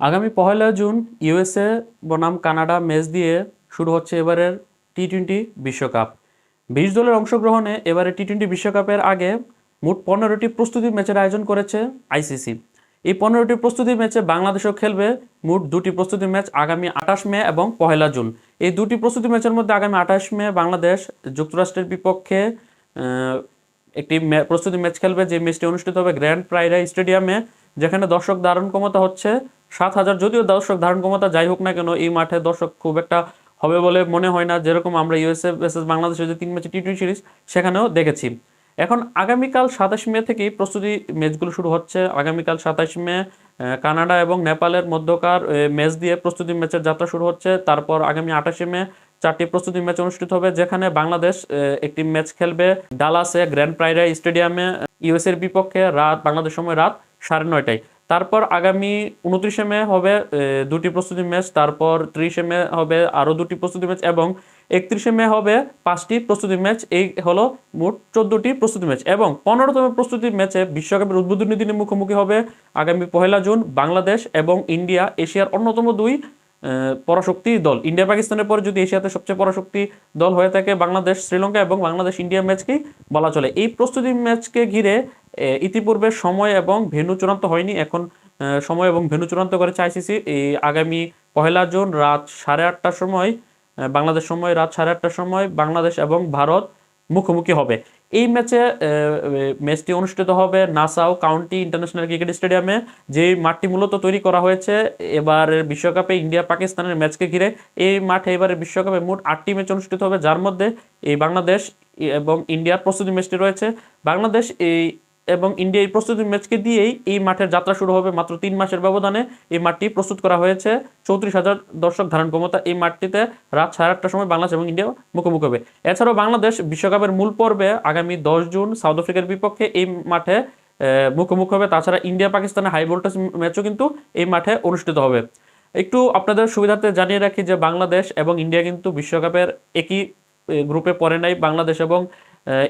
আগামী পহেলা June USA বনাম কানাডা ম্যাচ দিয়ে শুরু হচ্ছে এবারের টি টোয়েন্টি বিশ্বকাপ। বিশ দলের অংশগ্রহণে এবারে টি টোয়েন্টি বিশ্বকাপের আগে মোট পনেরোটি প্রস্তুতি ম্যাচের আয়োজন করেছে আইসিসি। এই পনেরোটি প্রস্তুতি ম্যাচে বাংলাদেশও খেলবে মোট দুটি প্রস্তুতি ম্যাচ আগামী আঠাশ মে এবং পহেলা জুন। এই দুটি প্রস্তুতি ম্যাচের মধ্যে আগামী আঠাশ মে বাংলাদেশ যুক্তরাষ্ট্রের বিপক্ষে একটি প্রস্তুতি ম্যাচ খেলবে যে ম্যাচটি অনুষ্ঠিত হবে গ্র্যান্ড প্রাইরা স্টেডিয়ামে, যেখানে দর্শক ধারণ ক্ষমতা হচ্ছে। সাত হাজার, যদিও দর্শক ধারণ ক্ষমতা যাই হোক না কেন, এই মাঠে দর্শক খুব একটা হবে বলে মনে হয় না। যেরকম আমরা ইউএসএ ভার্সেস বাংলাদেশের যে তিন ম্যাচে টি টোয়েন্টি সিরিজ সেখানেও দেখেছি। এখন আগামীকাল সাতাশ মে থেকেই প্রস্তুতি ম্যাচগুলো শুরু হচ্ছে। আগামীকাল সাতাশ মে কানাডা এবং নেপালের মধ্যকার ম্যাচ দিয়ে প্রস্তুতি ম্যাচের যাত্রা শুরু হচ্ছে। তারপর আগামী আঠাশে মে চারটি প্রস্তুতি ম্যাচ অনুষ্ঠিত হবে, যেখানে বাংলাদেশ একটি ম্যাচ খেলবে ডালাসে গ্র্যান্ড প্রাইরা স্টেডিয়ামে ইউএস এর বিপক্ষে রাত, বাংলাদেশ সময় রাত সাড়ে নয়টায়। তারপর আগামী উনত্রিশে মে হবে দুটি প্রস্তুতি ম্যাচ, তারপর ত্রিশে মে হবে আরও দুটি প্রস্তুতি ম্যাচ এবং একত্রিশে মে হবে পাঁচটি প্রস্তুতি ম্যাচ। এই হলো মোট চোদ্দটি প্রস্তুতি ম্যাচ এবং পনেরোতম প্রস্তুতি ম্যাচে বিশ্বকাপের উদ্বোধনী দিনে মুখোমুখি হবে আগামী পহেলা জুন বাংলাদেশ এবং ইন্ডিয়া, এশিয়ার অন্যতম দুই পরাশক্তি দল। ইন্ডিয়া পাকিস্তানের পরে যদি এশিয়াতে সবচেয়ে পরাশক্তি দল হয়ে থাকে বাংলাদেশ, শ্রীলঙ্কা এবং বাংলাদেশ, ইন্ডিয়া ম্যাচকেই বলা চলে। এই প্রস্তুতি ম্যাচকে ঘিরে ইতিপূর্বে সময় এবং ভেন্যু চূড়ান্ত হয়নি, এখন সময় এবং ভেন্যু চূড়ান্ত করেছে আইসিসি এই আগামী পহেলা জুন রাত সাড়ে আটটার সময় বাংলাদেশ সময় রাত সাড়ে আটটার সময় বাংলাদেশ এবং ভারত মুখোমুখি হবে। এই ম্যাচে ম্যাচটি অনুষ্ঠিত হবে নাসাও কাউন্টি ইন্টারন্যাশনাল ক্রিকেট স্টেডিয়ামে যে মাঠটি মূলত তৈরি করা হয়েছে। এবারের বিশ্বকাপে ইন্ডিয়া পাকিস্তানের ম্যাচকে ঘিরে এই মাঠে এবারের বিশ্বকাপে মোট আটটি ম্যাচ অনুষ্ঠিত হবে, যার মধ্যে এই বাংলাদেশ এবং ইন্ডিয়ার প্রস্তুতি ম্যাচটি রয়েছে। বাংলাদেশ এই এবং ইন্ডিয়া এই প্রস্তুতি ম্যাচকে দিয়েই এই মাঠের যাত্রা শুরু হবে মাত্র তিন মাসের ব্যবধানে। এই মাঠটি প্রস্তুত করা হয়েছে। চৌত্রিশ হাজার দর্শক ধারণ ক্ষমতা এই মাঠটিতে রাত সাড়ে আটটার সময় বাংলাদেশ এবং ইন্ডিয়া মুখোমুখি হবে। এছাড়াও বাংলাদেশ বিশ্বকাপের মূল পর্বে আগামী দশ জুন সাউথ আফ্রিকার বিপক্ষে এই মাঠে মুখোমুখি হবে। তাছাড়া ইন্ডিয়া পাকিস্তানের হাই ভোল্টেজ ম্যাচও কিন্তু এই মাঠে অনুষ্ঠিত হবে। একটু আপনাদের সুবিধার্থে জানিয়ে রাখি যে বাংলাদেশ এবং ইন্ডিয়া কিন্তু বিশ্বকাপের একই গ্রুপে পড়ে নাই। বাংলাদেশ এবং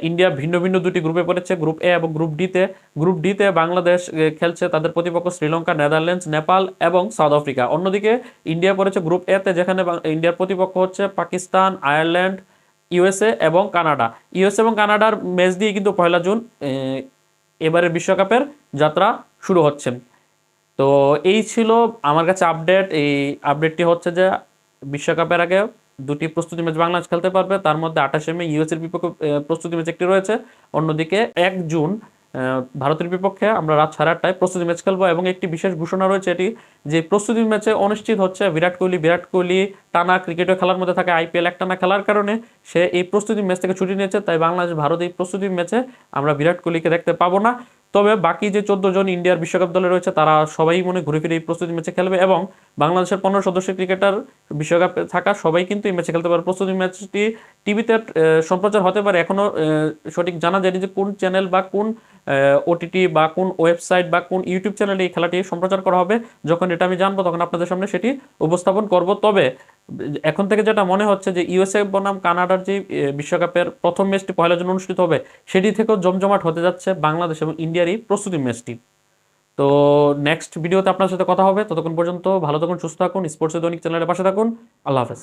ইন্ডিয়া ভিন্ন ভিন্ন দুটি গ্রুপে পড়েছে গ্রুপ এ এবং গ্রুপ ডিতে গ্রুপ ডিতে বাংলাদেশ খেলছে তাদের প্রতিপক্ষ শ্রীলঙ্কা, নেদারল্যান্ডস, নেপাল এবং সাউথ আফ্রিকা। অন্যদিকে ইন্ডিয়া পড়েছে গ্রুপ এতে যেখানে ইন্ডিয়ার প্রতিপক্ষ হচ্ছে পাকিস্তান, আয়ারল্যান্ড ইউএসএ এবং কানাডা। ইউএসএ এবং কানাডার ম্যাচ দিয়ে কিন্তু পয়লা জুন এবারের বিশ্বকাপের যাত্রা শুরু হচ্ছে। তো এই ছিল আমার কাছে আপডেট এই আপডেটটি হচ্ছে যে বিশ্বকাপের আগে দুটি প্রস্তুতি ম্যাচ বাংলাদেশ খেলতে পারবে। তার মধ্যে আঠাশে মে ইউএস এর বিপক্ষে প্রস্তুতি ম্যাচ একটি রয়েছে। অন্যদিকে এক জুন ভারতের বিপক্ষে আমরা রাত সাড়ে আটটায় প্রস্তুতি ম্যাচ খেলব এবং একটি বিশেষ ঘোষণা রয়েছে এটি যে প্রস্তুতি ম্যাচে অনুষ্ঠিত হচ্ছে বিরাট কোহলি বিরাট কোহলি টানা ক্রিকেটে খেলার মধ্যে থাকে আইপিএল এক টানা খেলার কারণে। সে এই প্রস্তুতি ম্যাচ থেকে ছুটি নিয়েছে, তাই বাংলাদেশ ভারত এই প্রস্তুতি ম্যাচে আমরা বিরাট কোহলিকে দেখতে পাবো না। তবে বাকি যে চোদ্দ জন ইন্ডিয়ার বিশ্বকাপ দলে রয়েছে, তারা সবাই মনে ঘুরে ফিরে এই প্রস্তুতি ম্যাচে খেলবে এবং বাংলাদেশের পনেরো সদস্য ক্রিকেটার বিশ্বকাপে থাকা সবাই কিন্তু এই ম্যাচে খেলতে পারে প্রস্তুতি ম্যাচটি টিভিতে সম্প্রচার হতে পারে। এখনও সঠিক জানা যায়নি যে কোন চ্যানেল বা কোন ওটিটি বা কোন ওয়েবসাইট বা কোন ইউটিউব চ্যানেলে এই খেলাটি সম্প্রচার করা হবে, যখন এটা আমি জানব তখন আপনাদের সামনে সেটি উপস্থাপন করব। তবে, এখন থেকে যেটা মনে হচ্ছে যে ইউএসএ বনাম কানাডার যে বিশ্বকাপের প্রথম ম্যাচটি পয়লা জুন অনুষ্ঠিত হবে, সেটি থেকেও জমজমাট হতে যাচ্ছে বাংলাদেশ এবং ইন্ডিয়ার এই প্রস্তুতি ম্যাচটি। তো নেক্সট ভিডিওতে আপনার সাথে কথা হবে। ততক্ষণ পর্যন্ত ভালো থাকুন, সুস্থ থাকুন স্পোর্টসের দৈনিক চ্যানেলের পাশে থাকুন। আল্লাহ হাফেজ।